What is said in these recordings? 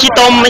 ci tomb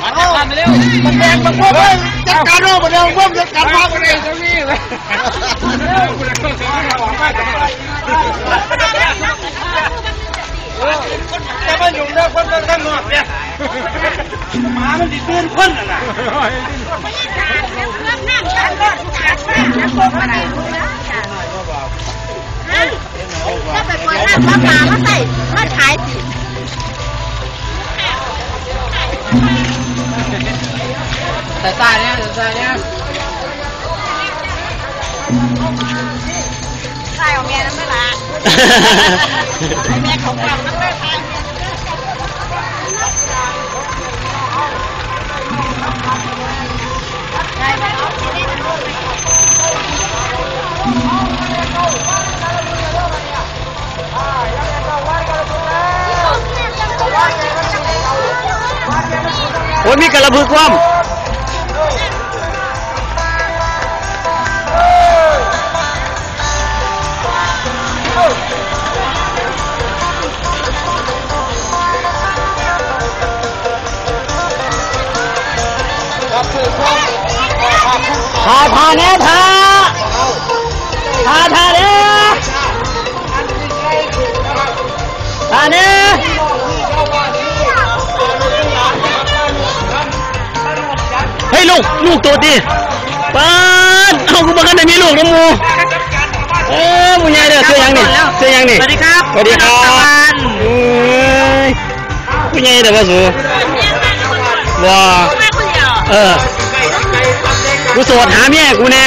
แดงมันพวกจัดการโน่มันเร็วพวกจัดการมากันเองตรงนี้เลยจะมาอยู่เนี่ยคนกันหมดเนี่ยหมามันดิเตือนคนน่ะถ้าไปเปิดร้านปลาปลามาใส่มาขายสิ แต่ตาเนี่ยแต่ตาเนี่ยใส่เอาเมียนั่นไม่ละแม่ของเรานั่นไม่ขายโอ้ยมีกระพึกควา ทาทาเนี้ยทาทาทาเนี้ยทาเนี้ยเฮ้ยลูก ลูกตัวดีป้านเอากูบอกกันได้มีลูกน้ำมูเอ้มึงใหญ่เด้อเสื้อยังนี่เสื้อยังนี่ สวัสดีครับ สวัสดีครับตะวันเอ้ยมึงใหญ่เด้อว่าสูว้าเออ กูโสดหาเมียกูแน่